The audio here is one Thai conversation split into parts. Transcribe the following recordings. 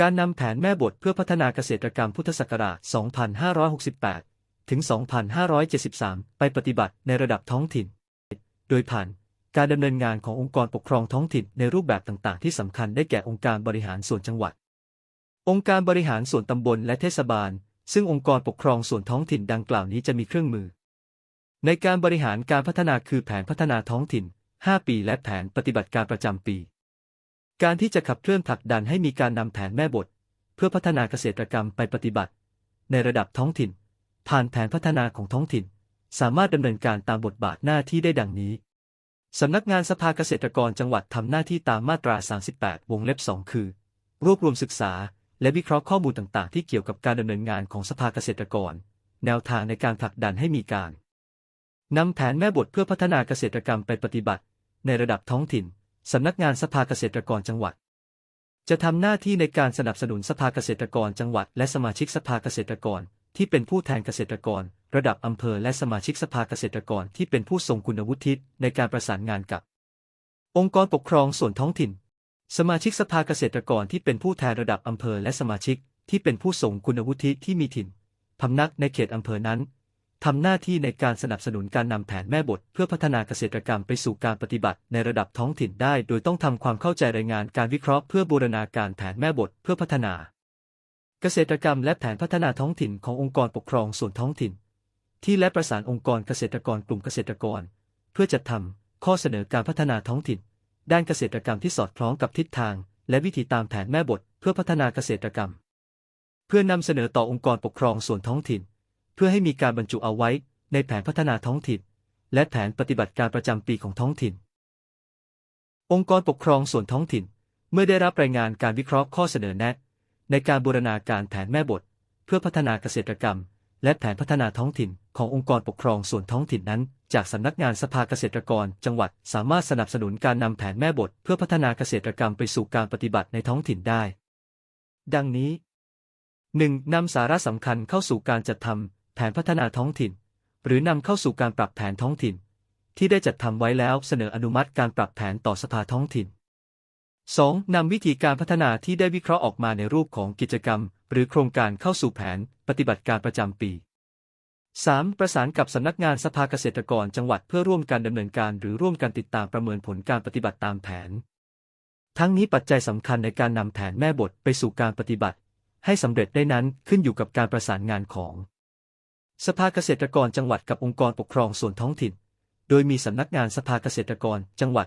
การนำแผนแม่บทเพื่อพัฒนาเกษตรกรรมพุทธศักราช 2568 ถึง 2573 ไปปฏิบัติในระดับท้องถิ่น โดยผ่านการดำเนินงานขององค์กรปกครองท้องถิ่นในรูปแบบต่างๆ ที่สำคัญได้แก่องค์การบริหารส่วนจังหวัด องค์การบริหารส่วนตำบลและเทศบาล ซึ่งองค์กรปกครองส่วนท้องถิ่นดังกล่าวนี้จะมีเครื่องมือ ในการบริหารการพัฒนาคือแผนพัฒนาท้องถิ่น 5 ปี และแผนปฏิบัติการประจำปี การที่จะขับเคลื่อนผลักดันให้มีการนำแผนแม่บท เพื่อพัฒนาเกษตรกรรมไปปฏิบัติ ในระดับท้องถิ่น ผ่านแผนพัฒนาของท้องถิ่น สามารถดำเนินการตามบทบาทหน้าที่ได้ดังนี้สำนักงานสภาเกษตรกรจังหวัดทำหน้าที่ตามมาตรา 38 วงเล็บ 2 คือ รวบรวมศึกษา และวิเคราะห์ข้อมูลต่างๆ ที่เกี่ยวกับการดำเนินงานของสภาเกษตรกร แนวทางในการผลักดันให้มีการนำแผนแม่บทเพื่อพัฒนาเกษตรกรรมไปปฏิบัติ ในระดับท้องถิ่น สำนักงานสภาเกษตรกรจังหวัด จะทำหน้าที่ในการสนับสนุนสภาเกษตรกรจังหวัด และสมาชิกสภาเกษตรกร ที่เป็นผู้แทนเกษตรกร ระดับอำเภอและสมาชิกสภาเกษตรกรที่เป็นผู้ทรงคุณวุฒิในการประสานงานกับ องค์กรปกครองส่วนท้องถิ่น สมาชิกสภาเกษตรกรที่เป็นผู้แทนระดับอำเภอและสมาชิกที่เป็นผู้ทรงคุณวุฒิที่มีถิ่นพำนักในเขตอำเภอนั้น ทำหน้าที่ในการสนับสนุนการนำแผนแม่บท เพื่อพัฒนาเกษตรกรรมไปสู่การปฏิบัติในระดับท้องถิ่นได้ โดยต้องทำความเข้าใจรายงานการวิเคราะห์เพื่อบูรณาการแผนแม่บทเพื่อพัฒนา เกษตรกรรมและแผนพัฒนาท้องถิ่นขององค์กรปกครองส่วนท้องถิ่น ที่และประสานองค์กรเกษตรกรกลุ่มเกษตรกร เพื่อจัดทำข้อเสนอการพัฒนาท้องถิ่น ด้านเกษตรกรรมที่สอดคล้องกับทิศทาง และวิธีตามแผนแม่บท เพื่อพัฒนาเกษตรกรรม เพื่อนำเสนอต่อองค์กรปกครองส่วนท้องถิ่น พื่อให้มีการบรรจุเอาไว้ในแผนพัฒนาท้องถิ่น และแผนปฏิบัติการประจำปีของท้องถิ่น องค์กรปกครองส่วนท้องถิ่น เมื่อได้รับรายงานการวิเคราะห์ข้อเสนอแนะ ในการบูรณาการแผนแม่บท เพื่อพัฒนาเกษตรกรรม และแผนพัฒนาท้องถิ่น ขององค์กรปกครองส่วนท้องถิ่นนั้น จากสำนักงานสภาเกษตรกร จังหวัดสามารถสนับสนุนการนำแผนแม่บท เพื่อพัฒนาเกษตรกรรมไปสู่การปฏิบัติในท้องถิ่นได้ ดังนี้ 1. นำสาระสำคัญเข้าสู่การจัดทำ นพัฒนาท้องถิ่น หรือนำเข้าสู่การปรับแผนท้องถิ่น ที่ได้จัดทำไว้แล้วเสนออนุมัติการปรับแผนต่อสภาท้องถิ่น 2. นำวิธีการพัฒนาที่ได้วิเคราะห์ออกมาในรูปของกิจกรรม หรือโครงการเข้าสู่แผนปฏิบัติการประจำปี 3. ประสานกับสำนักงานสภาเกษตรกรจังหวัดเพื่อร่วมการดำเนินการหรือร่วมกันติดตามประเมินผลการปฏิบัติตามแผน ทั้งนี้ปัจจัยสำคัญในการนำแผนแม่บทไปสู่การปฏิบัติ ให้สำเร็จได้นั้นขึ้นอยู่กับการประสานงานของ สภาเกษตรกรจังหวัดกับองค์กรปกครองส่วนท้องถิ่น โดยมีสำนักงานสภาเกษตรกรจังหวัด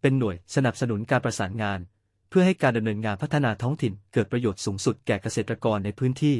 เป็นหน่วยสนับสนุนการประสานงาน เพื่อให้การดำเนินงานพัฒนาท้องถิ่นเกิดประโยชน์สูงสุดแก่เกษตรกรในพื้นที่